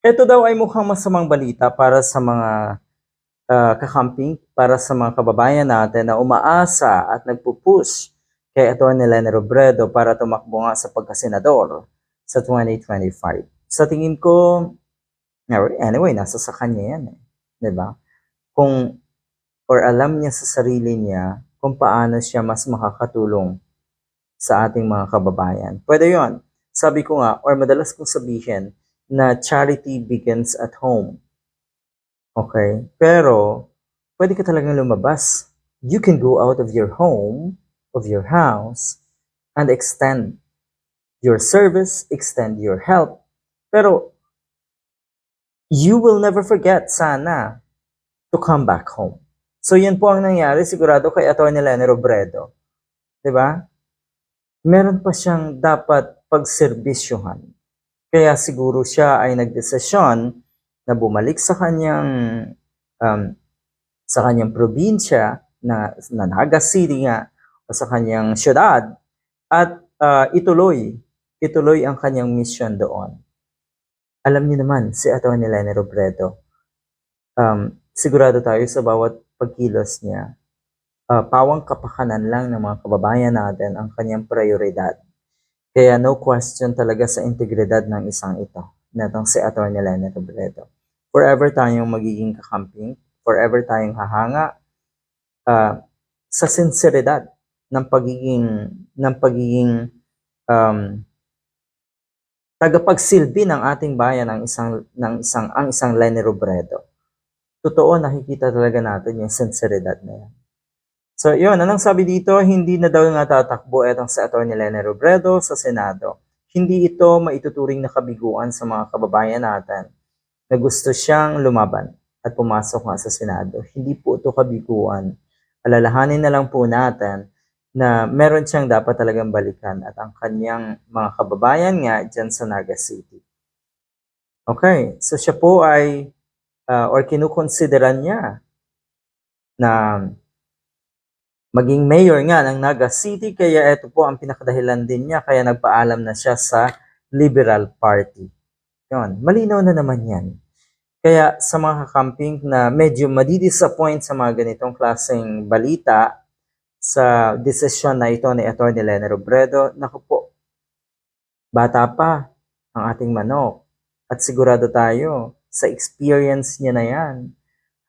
Ito daw ay mukhang masamang balita para sa mga ah, kakamping, para sa mga kababayan natin na umaasa at nagpupush kay Atty. Lene Robredo para tumakbo nga sa pagkasenador sa 2025. Sa tingin ko, anyway, nasa sa kanya yan eh. ba? Kung, or alam niya sa sarili niya kung paano siya mas makakatulong sa ating mga kababayan. Pwede yon. Sabi ko nga, or madalas kong sabihin, na charity begins at home. Okay? Pero, pwede ka talagang lumabas. You can go out of your home, of your house, and extend your service, extend your help. Pero, you will never forget, sana, to come back home. So, yan po ang nangyari sigurado kay Atty. Lene Robredo. ba? Meron pa siyang dapat pagserbisyohan. Kaya siguro siya ay nagdesisyon na bumalik sa kanyang um, sa kanyang probinsya na, na Naga City nga o sa kanyang syudad at ah, ituloy ituloy ang kanyang mission doon. Alam niyo naman si Atty. Lene Robredo. Um, sigurado tayo sa bawat pagkilos niya. ah, pawang kapakanan lang ng mga kababayan natin ang kanyang prioridad. Kaya no question talaga sa integridad ng isang ito, netong si Atty. Lene Robredo. Forever tayong magiging kakamping, forever tayong hahanga ah, sa sinseridad ng pagiging ng pagiging um, tagapagsilbi ng ating bayan ng isang ng isang ang isang Lene Robredo. Totoo nakikita talaga natin yung sinseridad na yan. So, yun. Anong sabi dito? Hindi na daw nga tatakbo etong sa Atty. Lene Robredo sa Senado. Hindi ito maituturing na kabiguan sa mga kababayan natin na gusto siyang lumaban at pumasok nga sa Senado. Hindi po ito kabiguan. Alalahanin na lang po natin na meron siyang dapat talagang balikan at ang kanyang mga kababayan nga dyan sa Naga City. Okay, so siya po ay uh, or kinukonsideran niya na maging mayor nga ng Naga City kaya ito po ang pinakadahilan din niya kaya nagpaalam na siya sa Liberal Party. Yun, malinaw na naman yan. Kaya sa mga kakamping na medyo madidisappoint sa mga ganitong klaseng balita sa desisyon na ito ni Atty. Lene Robredo, naku po, bata pa ang ating manok at sigurado tayo sa experience niya na yan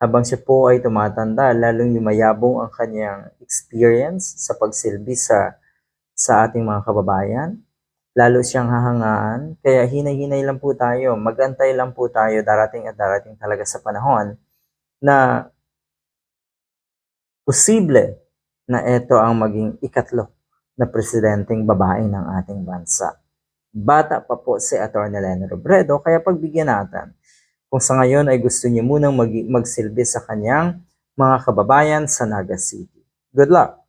habang siya po ay tumatanda, lalong yumayabong ang kanyang experience sa pagsilbi sa, sa ating mga kababayan. Lalo siyang hahangaan. Kaya hinay-hinay lang po tayo. Magantay lang po tayo darating at darating talaga sa panahon na posible na ito ang maging ikatlo na presidenteng babae ng ating bansa. Bata pa po si Atty. Lene Robredo, kaya pagbigyan natin kung sa ngayon ay gusto niya munang mag- magsilbi sa kanyang mga kababayan sa Naga City. Good luck!